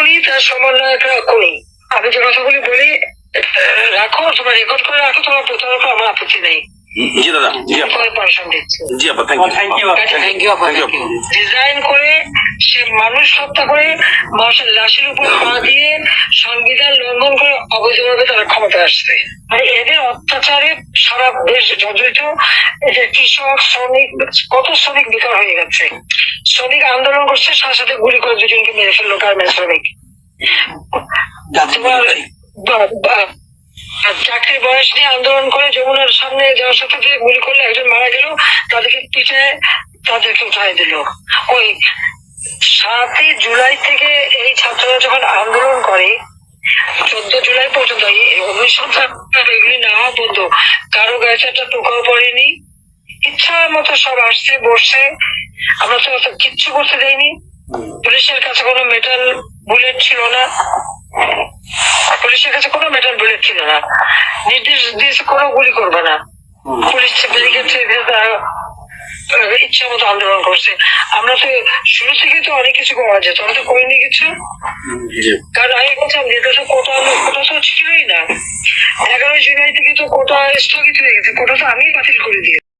খুনি তার সমন্বয়করা খুনি আমি যে কথাগুলি বলি রাখো তোমরা রেকর্ড করে রাখো তোমার প্রতারক আমার আপত্তি নেই। জি দাদা জি জি আপা thank you thank you thank you design করে সে মানুষ হত্যা করে মানুষের লাশের উপর পা দিয়ে সংবিধান লঙ্ঘন করে অবৈধভাবে তারা ক্ষমতা আসছে। মানে এদের অত্যাচারে সারা দেশ জর্জরিত। এদের কৃষক শ্রমিক কত শ্রমিক বেকার হয়ে গেছে। শ্রমিক আন্দোলন করছে সাথে সাথে গুলি করে দুজনকে মেরে ফেলল গার্মেন্টস শ্রমিক। চাকরির বয়স নিয়ে আন্দোলন করে যমুনার সামনে যাওয়ার সাথে সাথে গুলি করলে একজন মারা গেল তাদেরকে পিঠে তাদেরকে উঠাই দিল। ওই সাতই জুলাই থেকে এই ছাত্ররা যখন আন্দোলন করে চোদ্দ জুলাই পর্যন্ত অনুসন্ধান এগুলি না হওয়া বন্ধ। কারও গায়ে একটা টোকাও পড়েনি। ইচ্ছা মতো সব আসছে বসছে। আমরা তো অত কিচ্ছু করতে দেয়নি পুলিশের কাছে কোনো মেটাল বুলেট ছিল না। পুলিশের কাছে কোনো মেটাল বুলেট ছিল না। নির্দেশ দিয়েছে কোনো গুলি করবে না। পুলিশ ব্যারিকেড ইচ্ছা মতো আন্দোলন করছে। আমরা তো শুরু থেকে তো অনেক কিছু করা যেত আমরা তো করিনি কিছু? কারণ আমি বলছিলাম যে তো কোটা কোটা তো ছিলই না। এগারোই জুলাই থেকে তো কোটা স্থগিত হয়ে গেছে কোটা তো আমি বাতিল করে দিয়েছি।